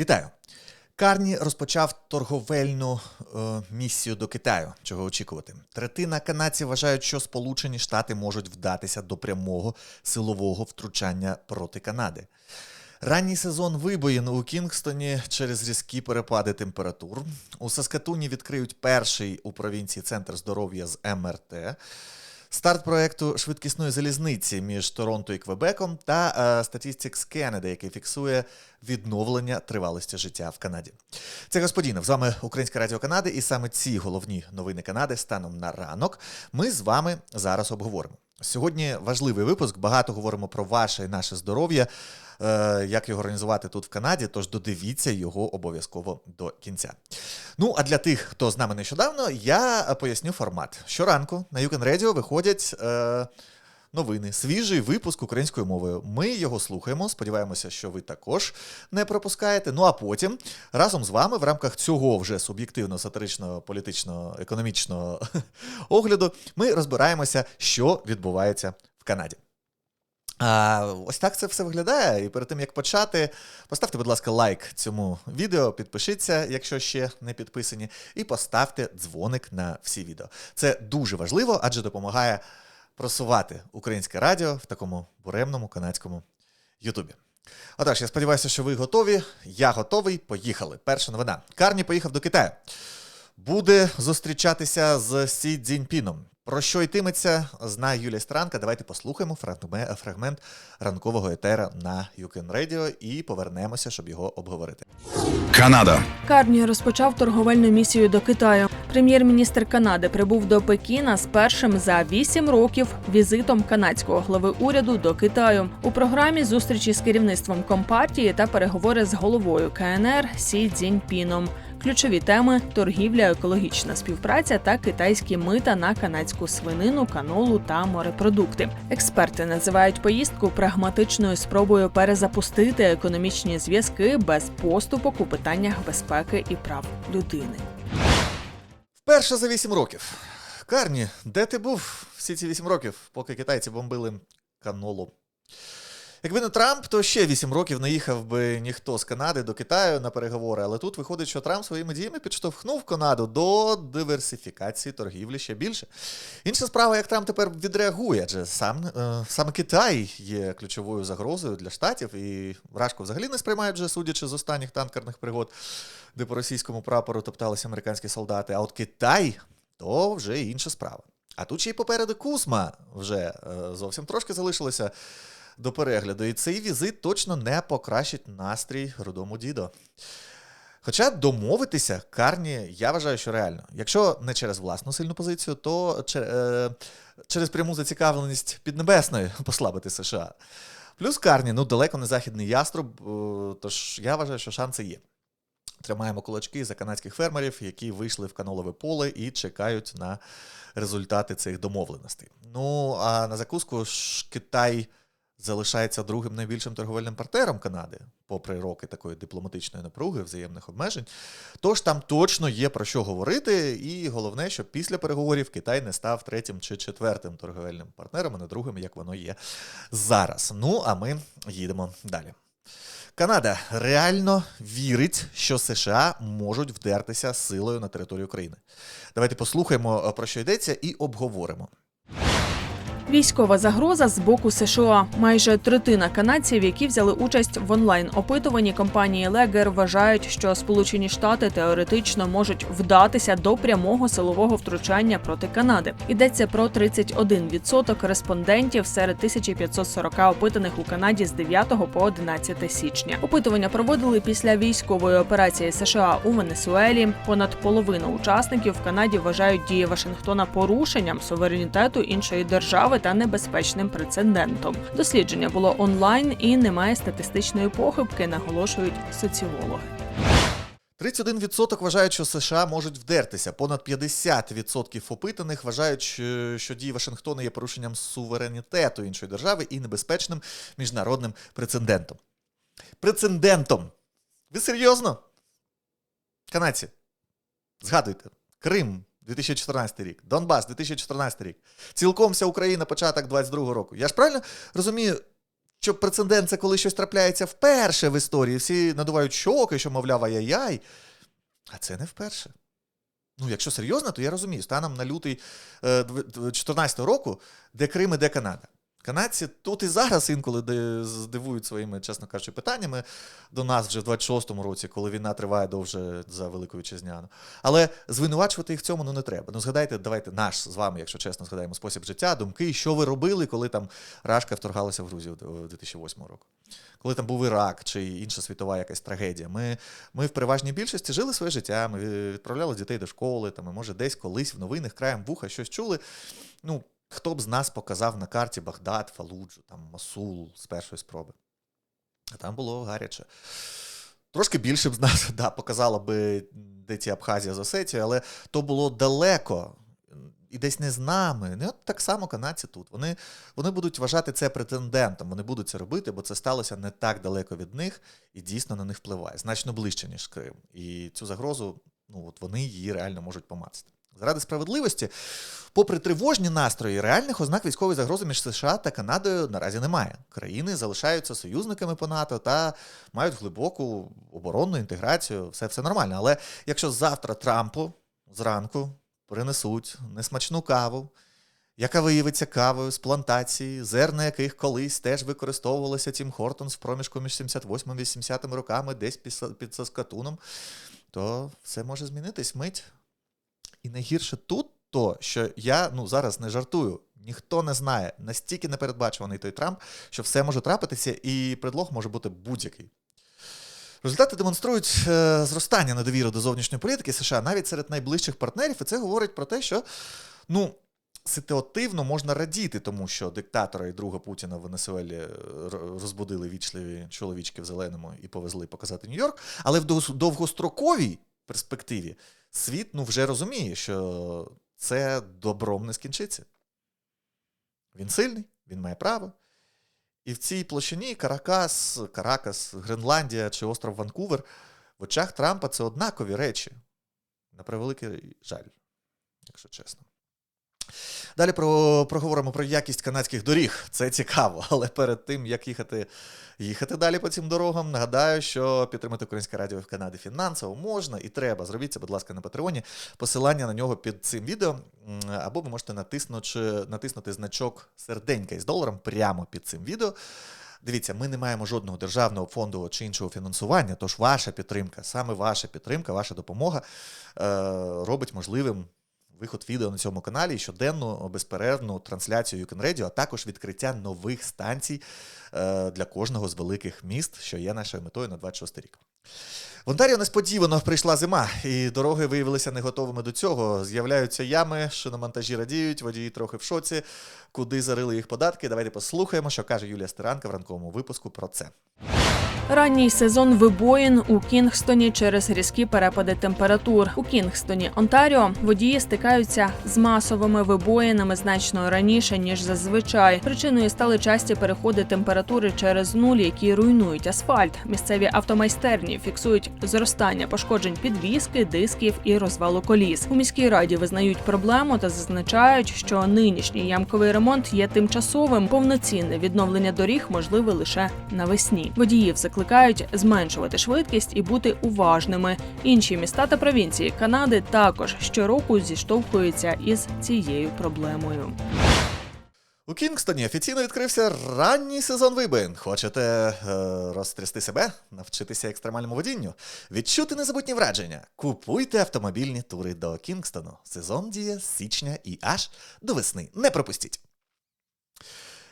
Вітаю! Карні розпочав торговельну е, місію до Китаю. Чого очікувати? Третина канадців вважають, що Сполучені Штати можуть вдатися до прямого силового втручання проти Канади. Ранній сезон вибоїн у Кінгстоні через різкі перепади температур. У Саскатуні відкриють перший у провінції центр здоров'я з МРТ. Старт проекту швидкісної залізниці між Торонто і Квебеком та е, Statistics Canada, який фіксує відновлення тривалості життя в Канаді. Це господінов. З вами Українське Радіо Канади, і саме ці головні новини Канади станом на ранок. Ми з вами зараз обговоримо. Сьогодні важливий випуск. Багато говоримо про ваше і наше здоров'я, як його організувати тут в Канаді. Тож додивіться його обов'язково до кінця. Ну а для тих, хто з нами нещодавно, я поясню формат. Щоранку на Юкен Radio виходять. Е, Новини, свіжий випуск українською мовою. Ми його слухаємо. Сподіваємося, що ви також не пропускаєте. Ну а потім разом з вами в рамках цього вже суб'єктивно сатиричного, політичного, економічного огляду ми розбираємося, що відбувається в Канаді. А, ось так це все виглядає. І перед тим як почати, поставте, будь ласка, лайк цьому відео, підпишіться, якщо ще не підписані, і поставте дзвоник на всі відео. Це дуже важливо, адже допомагає просувати українське радіо в такому буремному канадському Ютубі. Отож, я сподіваюся, що ви готові. Я готовий. Поїхали. Перша новина. Карні поїхав до Китаю. Буде зустрічатися з Сі Цзіньпіном. Про що йтиметься, знає Юлія Странка. Давайте послухаємо фрагме- фрагмент ранкового етера на UCAN Radio і повернемося, щоб його обговорити. Канада. Карні розпочав торговельну місію до Китаю. Прем'єр-міністр Канади прибув до Пекіна з першим за вісім років візитом канадського глави уряду до Китаю. У програмі зустрічі з керівництвом компартії та переговори з головою КНР Сі Цзіньпіном. Ключові теми торгівля, екологічна співпраця та китайські мита на канадську свинину, канолу та морепродукти. Експерти називають поїздку прагматичною спробою перезапустити економічні зв'язки без поступок у питаннях безпеки і прав людини. Вперше за 8 років. Карні, де ти був всі ці 8 років, поки китайці бомбили канолу? Якби не Трамп, то ще 8 років не їхав би ніхто з Канади до Китаю на переговори. Але тут виходить, що Трамп своїми діями підштовхнув Канаду до диверсифікації торгівлі ще більше. Інша справа, як Трамп тепер відреагує, адже сам е, саме Китай є ключовою загрозою для штатів, і вражку взагалі не сприймають вже, судячи з останніх танкерних пригод, де по російському прапору топталися американські солдати. А от Китай то вже інша справа. А тут ще й попереду Кузма вже е, зовсім трошки залишилося до перегляду. І цей візит точно не покращить настрій рудому дідо. Хоча домовитися Карні, я вважаю, що реально. Якщо не через власну сильну позицію, то е, через пряму зацікавленість Піднебесної послабити США. Плюс Карні, ну далеко не західний яструб, е, тож я вважаю, що шанси є. Тримаємо кулачки за канадських фермерів, які вийшли в канолове поле і чекають на результати цих домовленостей. Ну а на закуску ж Китай залишається другим найбільшим торговельним партнером Канади, попри роки такої дипломатичної напруги, взаємних обмежень. Тож там точно є про що говорити, і головне, щоб після переговорів Китай не став третім чи четвертим торговельним партнером, а не другим, як воно є зараз. Ну а ми їдемо далі. Канада реально вірить, що США можуть вдертися силою на територію України. Давайте послухаємо, про що йдеться, і обговоримо. Військова загроза з боку США. Майже третина канадців, які взяли участь в онлайн-опитуванні компанії Легер, вважають, що Сполучені Штати теоретично можуть вдатися до прямого силового втручання проти Канади. Йдеться про 31% респондентів серед 1540 опитаних у Канаді з 9 по 11 січня. Опитування проводили після військової операції США у Венесуелі. Понад половина учасників в Канаді вважають дії Вашингтона порушенням суверенітету іншої держави та небезпечним прецедентом. Дослідження було онлайн і немає статистичної похибки, наголошують соціологи. 31% вважають, що США можуть вдертися. Понад 50% опитаних вважають, що- дії Вашингтона є порушенням суверенітету іншої держави і небезпечним міжнародним прецедентом. Прецедентом. Ви серйозно? Канадці, згадуйте, Крим 2014 рік, Донбас 2014 рік. Цілком вся Україна початок 22 року. Я ж правильно розумію, що прецедент це коли щось трапляється вперше в історії. Всі надувають щоки, що, мовляв, ай-яй-яй. А це не вперше. Ну, якщо серйозно, то я розумію, станом на лютий 2014 року, де Крим і де Канада. Канадці тут і зараз інколи здивують своїми, чесно кажучи, питаннями до нас вже в 26-му році, коли війна триває довше за Велику Вітчизняну. Але звинувачувати їх в цьому ну не треба. Ну згадайте, давайте наш з вами, якщо чесно, згадаємо спосіб життя, думки, що ви робили, коли там Рашка вторгалася в Грузію в 2008 року. Коли там був Ірак чи інша світова якась трагедія. Ми, ми в переважній більшості жили своє життя, ми відправляли дітей до школи, там, і, може, десь колись в новинах краєм вуха щось чули. Ну, хто б з нас показав на карті Багдад, Фалуджу, там, Масул з першої спроби. А там було гаряче. Трошки більше б з нас да, показало би де ці Абхазія з Осетією, але то було далеко. І десь не з нами. Ну, от так само канадці тут. Вони, вони будуть вважати це претендентом, вони будуть це робити, бо це сталося не так далеко від них і дійсно на них впливає, значно ближче, ніж Крим. І цю загрозу, ну от вони її реально можуть помацати. Заради справедливості, попри тривожні настрої, реальних ознак військової загрози між США та Канадою наразі немає. Країни залишаються союзниками по НАТО та мають глибоку оборонну інтеграцію. Все все нормально. Але якщо завтра Трампу зранку принесуть несмачну каву, яка виявиться кавою з плантації, зерна яких колись теж використовувалося Тім Хортонс в проміжку між 78 і 80 роками десь під Саскатуном, то все може змінитись мить. І найгірше тут то, що я ну, зараз не жартую. Ніхто не знає, настільки непередбачуваний той Трамп, що все може трапитися, і предлог може бути будь-який. Результати демонструють е, зростання недовіри до зовнішньої політики США навіть серед найближчих партнерів, і це говорить про те, що ну, ситуативно можна радіти, тому що диктатора і друга Путіна в Венесуелі е, розбудили вічливі чоловічки в зеленому і повезли показати Нью-Йорк. Але в довгостроковій перспективі світ ну, вже розуміє, що це добром не скінчиться. Він сильний, він має право. І в цій площині Каракас, Каракас, Гренландія чи остров Ванкувер в очах Трампа це однакові речі. На превеликий жаль, якщо чесно. Далі про, проговоримо про якість канадських доріг. Це цікаво, але перед тим, як їхати їхати далі по цим дорогам, нагадаю, що підтримати Українське радіо в Канаді фінансово можна і треба. Зробіть це, будь ласка, на Патреоні. Посилання на нього під цим відео. Або ви можете натиснути, натиснути значок серденька із доларом прямо під цим відео. Дивіться, ми не маємо жодного державного фонду чи іншого фінансування, тож ваша підтримка, саме ваша підтримка, ваша допомога е, робить можливим виход відео на цьому каналі, щоденну безперервну трансляцію Юкен а також відкриття нових станцій е, для кожного з великих міст, що є нашою метою на 26 рік. В Онтаріо несподівано прийшла зима, і дороги виявилися не готовими до цього. З'являються ями, шиномонтажі радіють, водії трохи в шоці, куди зарили їх податки. Давайте послухаємо, що каже Юлія Стеранка в ранковому випуску про це. Ранній сезон вибоїн у Кінгстоні через різкі перепади температур. У Кінгстоні, Онтаріо, водії стикаються з масовими вибоїнами значно раніше ніж зазвичай. Причиною стали часті переходи температури через нуль, які руйнують асфальт. Місцеві автомайстерні фіксують зростання пошкоджень підвіски, дисків і розвалу коліс. У міській раді визнають проблему та зазначають, що нинішній ямковий ремонт є тимчасовим. Повноцінне відновлення доріг можливе лише навесні. Водіїв закликають зменшувати швидкість і бути уважними. Інші міста та провінції Канади також щороку зіштовхуються із цією проблемою. У Кінгстоні офіційно відкрився ранній сезон вибоїн. Хочете е, розтрясти себе, навчитися екстремальному водінню, відчути незабутні враження. Купуйте автомобільні тури до Кінгстону. Сезон діє з січня і аж до весни. Не пропустіть.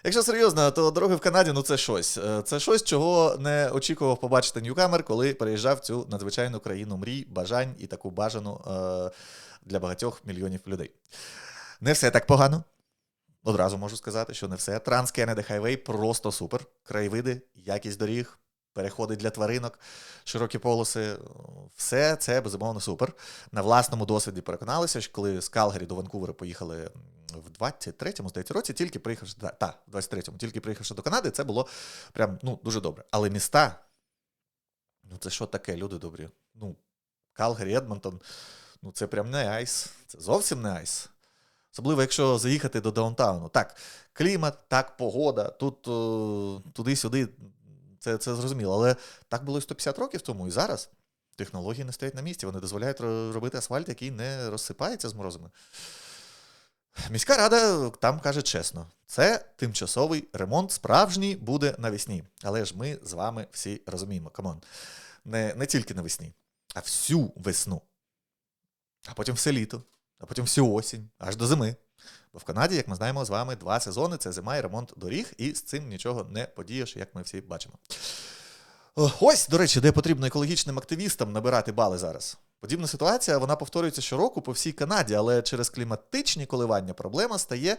Якщо серйозно, то дороги в Канаді ну це щось. Е, це щось, чого не очікував побачити Ньюкамер, коли переїжджав цю надзвичайну країну мрій, бажань і таку бажану е- для багатьох мільйонів людей. Не все так погано. Одразу можу сказати, що не все. Транс Кеннеди Хайвей просто супер. Краєвиди, якість доріг, переходи для тваринок, широкі полоси. Все це безумовно супер. На власному досвіді переконалися, що коли з Калгарі до Ванкувера поїхали в 23-му, здається, році, тільки приїхавши та, в 23-му, тільки приїхавши до Канади, це було прям ну, дуже добре. Але міста, ну це що таке, люди добрі? Ну, Калгарі, Едмонтон, ну це прям не айс. Це зовсім не айс. Особливо, якщо заїхати до даунтауну. Так, клімат, так, погода, тут е, туди-сюди, це, це зрозуміло. Але так було і 150 років тому, і зараз технології не стоять на місці. Вони дозволяють робити асфальт, який не розсипається з морозами. Міська рада там каже чесно: це тимчасовий ремонт, справжній буде навесні. Але ж ми з вами всі розуміємо, камон. Не, не тільки навесні, а всю весну. А потім все літо, а потім всю осінь, аж до зими. Бо в Канаді, як ми знаємо з вами, два сезони це зима і ремонт доріг, і з цим нічого не подієш, як ми всі бачимо. Ось, до речі, де потрібно екологічним активістам набирати бали зараз. Подібна ситуація вона повторюється щороку по всій Канаді, але через кліматичні коливання проблема стає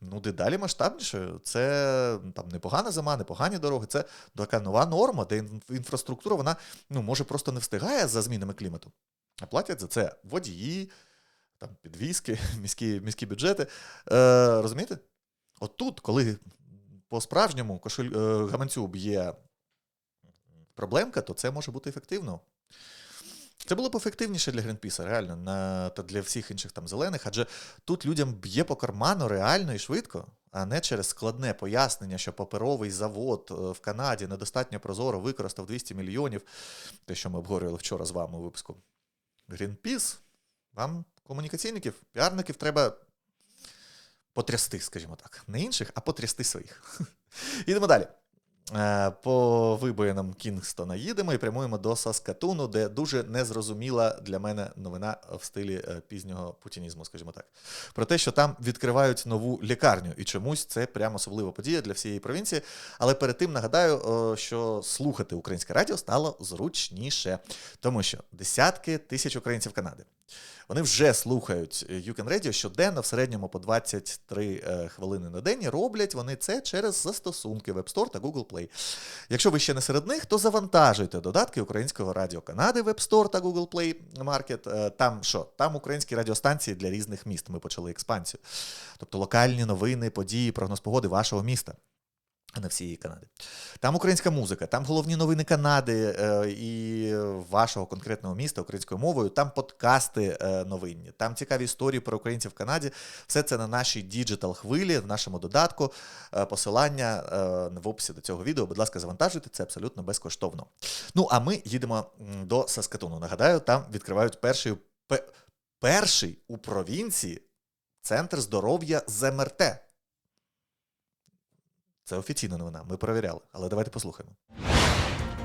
ну, дедалі масштабнішою. Це там непогана зима, непогані дороги. Це така нова норма, де інфраструктура вона ну, може просто не встигає за змінами клімату. А платять за це водії, там, підвізки, міські, міські бюджети. Е, розумієте? От тут, коли по-справжньому кошель, е, гаманцю б'є проблемка, то це може бути ефективно. Це було б ефективніше для Грінпіса, реально, на, та для всіх інших там зелених, адже тут людям б'є по карману реально і швидко, а не через складне пояснення, що паперовий завод е, в Канаді недостатньо прозоро використав 200 мільйонів, те, що ми обговорювали вчора з вами у випуску. Грінпіс, вам комунікаційників, піарників треба потрясти, скажімо так. Не інших, а потрясти своїх. Ідемо далі. Е, По вибоїнам Кінгстона їдемо і прямуємо до Саскатуну, де дуже незрозуміла для мене новина в стилі е, пізнього путінізму, скажімо так. Про те, що там відкривають нову лікарню, і чомусь це прямо особлива подія для всієї провінції. Але перед тим нагадаю, що слухати українське радіо стало зручніше, тому що десятки тисяч українців Канади. Вони вже слухають You Radio щоденно, в середньому по 23 е, хвилини на день. Роблять вони це через застосунки Web Store та Google Play. Якщо ви ще не серед них, то завантажуйте додатки Українського радіо Канади, Web Store та Google Play Market. Е, Там що? Там українські радіостанції для різних міст. Ми почали експансію. Тобто локальні новини, події, прогноз погоди вашого міста. А не всієї Канади. Там українська музика, там головні новини Канади е, і вашого конкретного міста українською мовою, там подкасти е, новинні, там цікаві історії про українців в Канаді. Все це на нашій діджитал хвилі, в нашому додатку. Е, посилання е, в описі до цього відео. Будь ласка, завантажуйте, це абсолютно безкоштовно. Ну а ми їдемо до Саскатуну. Нагадаю, там відкривають перший, пе- перший у провінції центр здоров'я з МРТ. Це офіційна новина, ми перевіряли, але давайте послухаємо.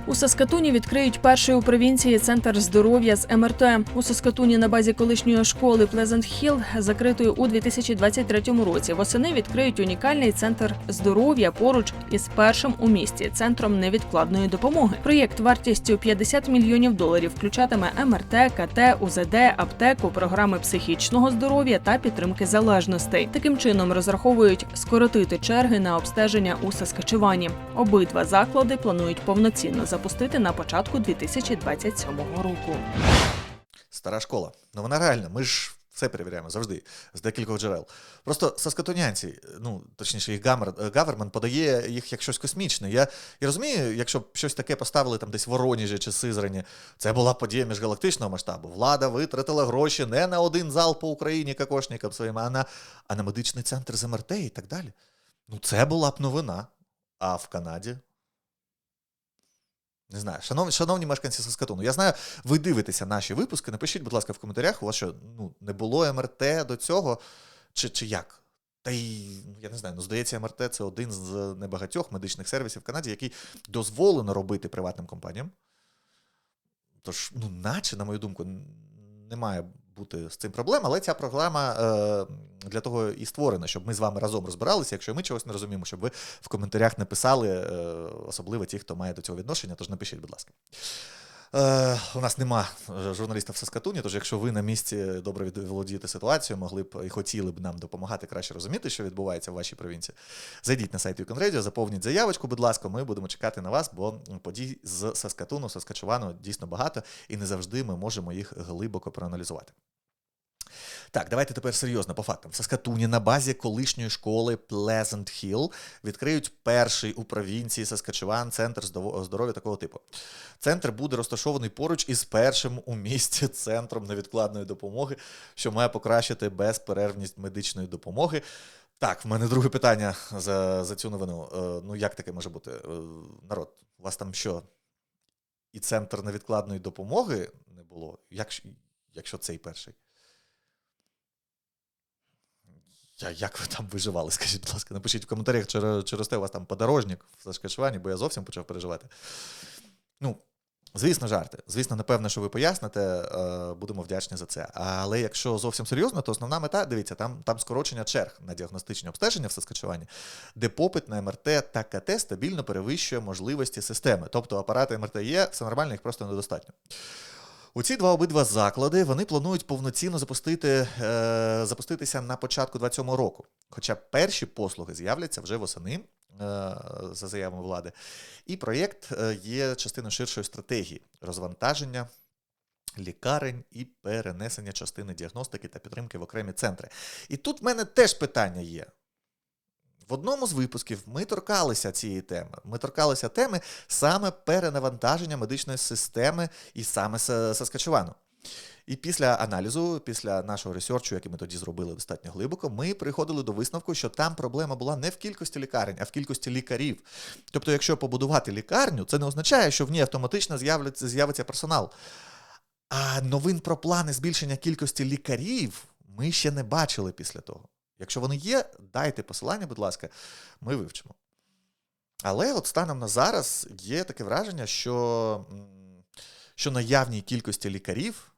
У Саскатуні відкриють перший у провінції центр здоров'я з МРТ. У Саскатуні на базі колишньої школи Плезент Хіл, закритої у 2023 році. Восени відкриють унікальний центр здоров'я поруч із першим у місті центром невідкладної допомоги. Проєкт вартістю 50 мільйонів доларів включатиме МРТ, КТ, УЗД, аптеку, програми психічного здоров'я та підтримки залежностей. Таким чином розраховують скоротити черги на обстеження у Саскачевані. Обидва заклади планують повноцінно запустити на початку 2027 року. Стара школа. Ну вона реальна. Ми ж все перевіряємо завжди з декількох джерел. Просто саскатонянці, ну точніше, їх гамер, гавермент подає їх як щось космічне. Я, я розумію, якщо б щось таке поставили там десь в Воронежі чи Сизрані, це була подія міжгалактичного масштабу. Влада витратила гроші не на один зал по Україні кокошникам своїм, а на, а на медичний центр з МРТ і так далі. Ну, це була б новина. А в Канаді не знаю, шановні, шановні мешканці Саскатуну, я знаю, ви дивитеся наші випуски. Напишіть, будь ласка, в коментарях, у вас що ну, не було МРТ до цього, чи, чи як? Та й ну, я не знаю, ну здається, МРТ це один з небагатьох медичних сервісів в Канаді, який дозволено робити приватним компаніям. Тож, ну, наче, на мою думку, н- не має бути з цим проблем, але ця програма е, для того і створена, щоб ми з вами разом розбиралися. Якщо ми чогось не розуміємо, щоб ви в коментарях написали, е, особливо ті, хто має до цього відношення, тож напишіть, будь ласка. Е, у нас нема е, журналіста в Саскатуні, тож якщо ви на місці добре володієте ситуацією, могли б і хотіли б нам допомагати краще розуміти, що відбувається в вашій провінції, зайдіть на сайт Weekend Radio, заповніть заявочку, будь ласка, ми будемо чекати на вас, бо подій з Саскатуну, Саскачувану дійсно багато, і не завжди ми можемо їх глибоко проаналізувати. Так, давайте тепер серйозно по фактам. В Саскатуні на базі колишньої школи Pleasant Hill відкриють перший у провінції Саскачеван центр здоров'я такого типу. Центр буде розташований поруч із першим у місті центром невідкладної допомоги, що має покращити безперервність медичної допомоги. Так, в мене друге питання за, за цю новину. Е, ну, як таке може бути? Е, народ, у вас там що? І центр невідкладної допомоги не було? Як, якщо цей перший? Я, як ви там виживали? Скажіть, будь ласка, напишіть в коментарях, чи, чи росте у вас там подорожник в Сашкачевані, бо я зовсім почав переживати. Ну, звісно, жарти. Звісно, напевно, що ви поясните, е, будемо вдячні за це. Але якщо зовсім серйозно, то основна мета, дивіться, там, там скорочення черг на діагностичні обстеження в Саскачевані, де попит на МРТ та КТ стабільно перевищує можливості системи. Тобто апарати МРТ є, все нормально, їх просто недостатньо. У ці два обидва заклади вони планують повноцінно запустити, е, запуститися на початку 27 року. Хоча перші послуги з'являться вже восени, е, за заявами влади. І проєкт е, є частиною ширшої стратегії розвантаження лікарень і перенесення частини діагностики та підтримки в окремі центри. І тут в мене теж питання є. В одному з випусків ми торкалися цієї теми. Ми торкалися теми саме перенавантаження медичної системи і саме Са- Саскачевану. І після аналізу, після нашого ресерчу, який ми тоді зробили достатньо глибоко, ми приходили до висновку, що там проблема була не в кількості лікарень, а в кількості лікарів. Тобто, якщо побудувати лікарню, це не означає, що в ній автоматично з'явиться персонал. А новин про плани збільшення кількості лікарів ми ще не бачили після того. Якщо вони є, дайте посилання, будь ласка, ми вивчимо. Але от станом на зараз є таке враження, що, що наявній кількості лікарів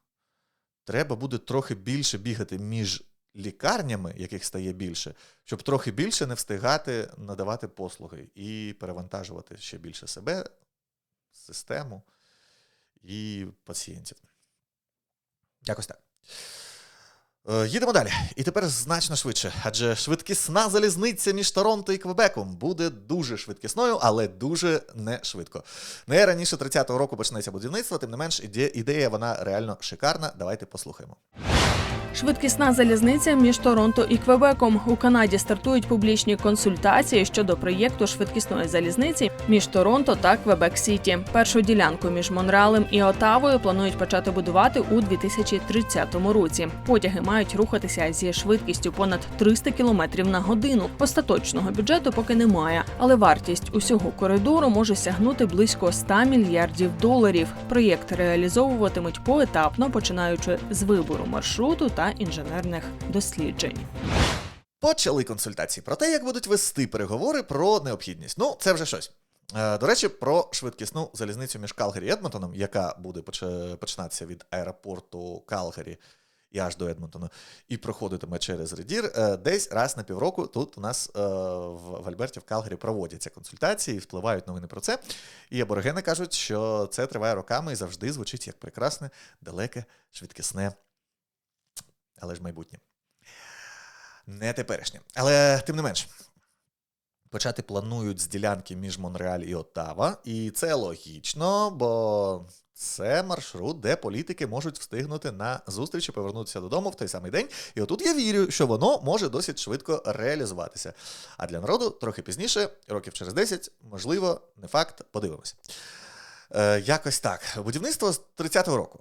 треба буде трохи більше бігати між лікарнями, яких стає більше, щоб трохи більше не встигати надавати послуги і перевантажувати ще більше себе, систему і пацієнтів. Якось так. Е, Їдемо далі. І тепер значно швидше, адже швидкісна залізниця між Торонто і Квебеком буде дуже швидкісною, але дуже не швидко. Не раніше 30-го року почнеться будівництво, тим не менш, іде- ідея вона реально шикарна. Давайте послухаємо. Швидкісна залізниця між Торонто і Квебеком у Канаді стартують публічні консультації щодо проєкту швидкісної залізниці між Торонто та Квебек Сіті. Першу ділянку між Монреалем і Отавою планують почати будувати у 2030 році. Потяги мають рухатися зі швидкістю понад 300 км на годину. Остаточного бюджету поки немає, але вартість усього коридору може сягнути близько 100 мільярдів доларів. Проєкт реалізовуватимуть поетапно, починаючи з вибору маршруту та інженерних досліджень. Почали консультації про те, як будуть вести переговори про необхідність. Ну, це вже щось. Е, До речі, про швидкісну залізницю між Калгарі і Едмонтоном, яка буде поч- починатися від аеропорту Калгарі і аж до Едмонтону, і проходитиме через Редір. е, Десь раз на півроку тут у нас е, в Альберті в Калгарі проводяться консультації, впливають новини про це. І аборигени кажуть, що це триває роками і завжди звучить як прекрасне, далеке, швидкісне, але ж майбутнє. Не теперішнє. Але тим не менш, почати планують з ділянки між Монреаль і Оттава, і це логічно, бо це маршрут, де політики можуть встигнути на зустріч і повернутися додому в той самий день. І отут я вірю, що воно може досить швидко реалізуватися. А для народу трохи пізніше, років через 10, можливо, не факт, подивимося. Е, якось так. Будівництво з 30-го року.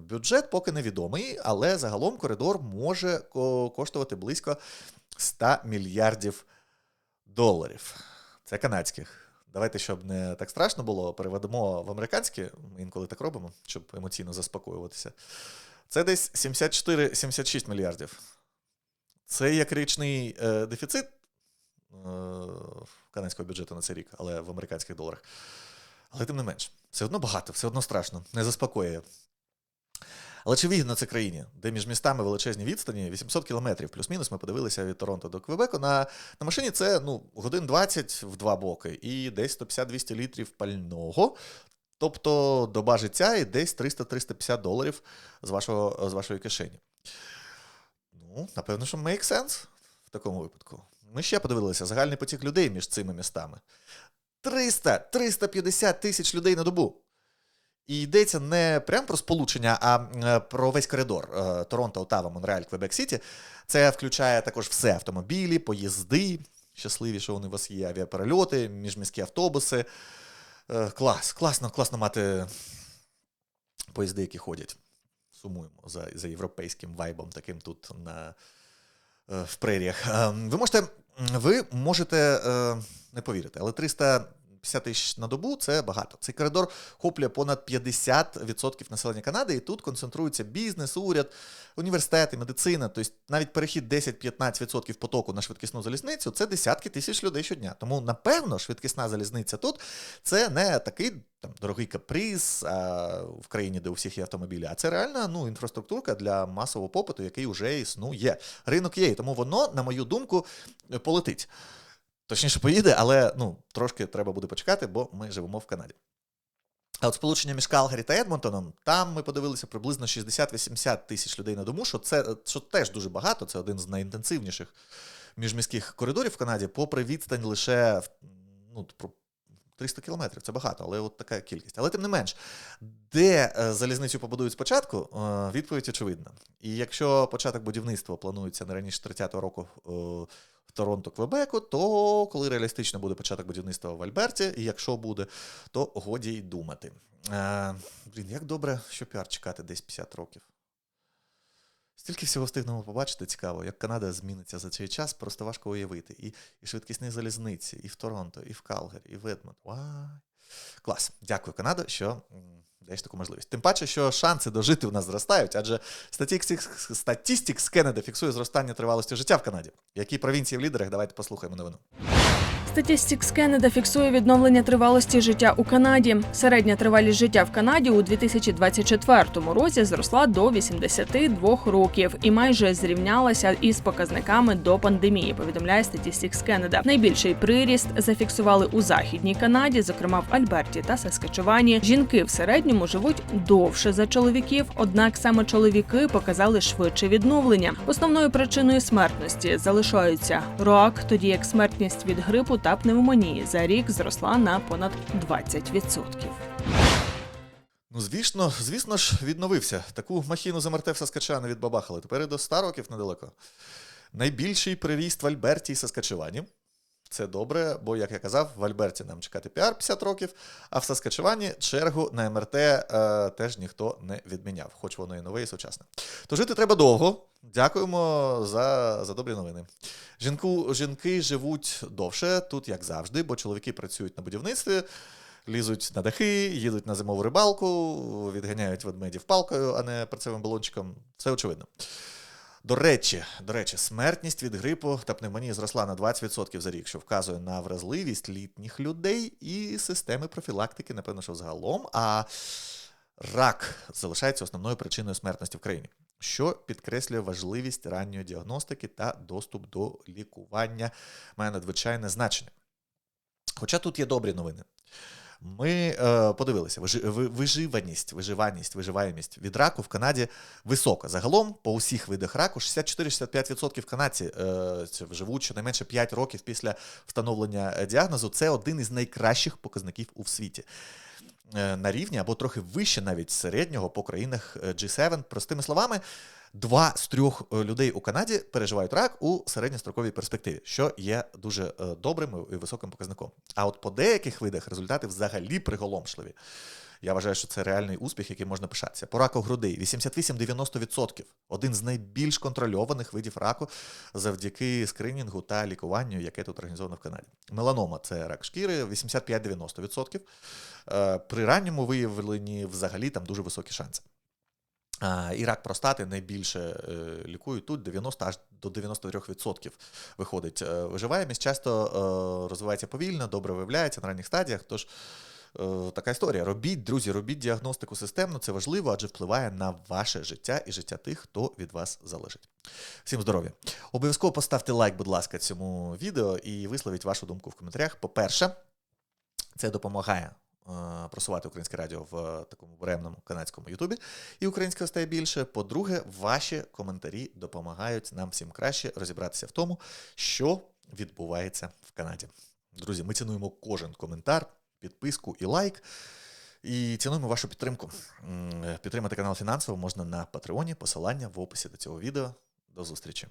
Бюджет поки невідомий, але загалом коридор може ко- коштувати близько 100 мільярдів доларів. Це канадських. Давайте, щоб не так страшно було, переведемо в американське, інколи так робимо, щоб емоційно заспокоюватися. Це десь 74-76 мільярдів. Це як річний е, дефіцит е, канадського бюджету на цей рік, але в американських доларах. Але тим не менш, все одно багато, все одно страшно, не заспокоює. Але чи вигідно це країні, де між містами величезні відстані 800 кілометрів, плюс-мінус ми подивилися від Торонто до Квебеку. На, на машині це ну, годин 20 в два боки і десь 150-200 літрів пального. Тобто доба життя і десь 300-350 доларів з, вашого, з вашої кишені. Ну, напевно, що make sense в такому випадку. Ми ще подивилися загальний потік людей між цими містами. 300-350 тисяч людей на добу. І йдеться не прямо про сполучення, а е, про весь коридор е, Торонто, Отава, Монреаль, Квебек Сіті. Це включає також все: автомобілі, поїзди. Щасливі, що вони у вас є, авіаперельоти, міжміські автобуси. Е, Клас, класно, класно мати поїзди, які ходять. Сумуємо за, за європейським вайбом, таким тут на, в преріях. Е, Ви можете, ви можете не повірити, але 350 тисяч на добу це багато. Цей коридор хоплює понад 50% населення Канади, і тут концентрується бізнес, уряд, університети, медицина. Тобто навіть перехід 10-15% потоку на швидкісну залізницю це десятки тисяч людей щодня. Тому, напевно, швидкісна залізниця тут це не такий там дорогий каприз а, в країні, де у всіх є автомобілі, а це реальна ну, інфраструктурка для масового попиту, який вже існує. Ринок є, тому воно, на мою думку, полетить. Точніше, поїде, але ну, трошки треба буде почекати, бо ми живемо в Канаді. А от сполучення між Калгарі та Едмонтоном, там ми подивилися приблизно 60-80 тисяч людей на дому, що це що теж дуже багато, це один з найінтенсивніших міжміських коридорів в Канаді, попри відстань лише ну, про 300 кілометрів, це багато, але от така кількість. Але тим не менш, де е, залізницю побудують спочатку, е, відповідь очевидна. І якщо початок будівництва планується не раніше 30-го року е, Торонто, Квебеку, то коли реалістично буде початок будівництва в Альберті, і якщо буде, то годі й думати. Е, Блін, як добре, що піар чекати десь 50 років. Стільки всього встигнемо побачити, цікаво, як Канада зміниться за цей час, просто важко уявити. І, і швидкісні залізниці, і в Торонто, і в Калгарі, і в Едмонт. Клас. Дякую, Канада, що даєш таку можливість. Тим паче, що шанси дожити у нас зростають, адже статістик з Кенеди фіксує зростання тривалості життя в Канаді. Які провінції в лідерах? Давайте послухаємо новину. Statistics Canada фіксує відновлення тривалості життя у Канаді. Середня тривалість життя в Канаді у 2024 році зросла до 82 років і майже зрівнялася із показниками до пандемії. Повідомляє Statistics Canada. Найбільший приріст зафіксували у західній Канаді, зокрема в Альберті та Саскачевані. Жінки в середньому живуть довше за чоловіків, однак саме чоловіки показали швидше відновлення. Основною причиною смертності залишаються рак, тоді як смертність від грипу та пневмонії за рік зросла на понад 20%. Ну, звісно, звісно ж, відновився. Таку махіну за в Саскачевані відбабахали. Тепер і до 100 років недалеко. Найбільший приріст в Альберті і Саскачевані. Це добре, бо, як я казав, в Альберті нам чекати піар 50 років, а в Саскачевані чергу на МРТ е, теж ніхто не відміняв, хоч воно і нове, і сучасне. То жити треба довго. Дякуємо за, за добрі новини. Жінку, жінки живуть довше, тут як завжди, бо чоловіки працюють на будівництві, лізуть на дахи, їдуть на зимову рибалку, відганяють ведмедів палкою, а не перцевим балончиком. Все очевидно. До речі, до речі, смертність від грипу та пневмонії зросла на 20% за рік, що вказує на вразливість літніх людей і системи профілактики, напевно, що загалом. А рак залишається основною причиною смертності в країні, що підкреслює важливість ранньої діагностики та доступ до лікування має надзвичайне значення. Хоча тут є добрі новини. Ми е, подивилися, вижи- виживаність, виживаність, виживаємість від раку в Канаді висока. Загалом по усіх видах раку 64-65% канадців е, це живуть щонайменше 5 років після встановлення е, діагнозу. Це один із найкращих показників у світі. Е, На рівні або трохи вище навіть середнього по країнах е, G7. Простими словами, два з трьох е, людей у Канаді переживають рак у середньостроковій перспективі, що є дуже е, добрим і високим показником. А от по деяких видах результати взагалі приголомшливі. Я вважаю, що це реальний успіх, яким можна пишатися. По раку грудей 88-90%. Один з найбільш контрольованих видів раку завдяки скринінгу та лікуванню, яке тут організовано в Канаді. Меланома це рак шкіри 85-90%. Е, При ранньому виявленні взагалі там дуже високі шанси. І рак простати найбільше е, лікують тут 90 аж до 93% виходить. Е, Виживаємість часто е, розвивається повільно, добре виявляється на ранніх стадіях. Тож така історія. Робіть, друзі, робіть діагностику системно, це важливо, адже впливає на ваше життя і життя тих, хто від вас залежить. Всім здоров'я. Обов'язково поставте лайк, будь ласка, цьому відео і висловіть вашу думку в коментарях. По-перше, це допомагає просувати українське радіо в е, такому буремному канадському Ютубі, і українського стає більше. По-друге, ваші коментарі допомагають нам всім краще розібратися в тому, що відбувається в Канаді. Друзі, ми цінуємо кожен коментар, підписку і лайк. І цінуємо вашу підтримку. Підтримати канал фінансово можна на Патреоні, посилання в описі до цього відео. До зустрічі!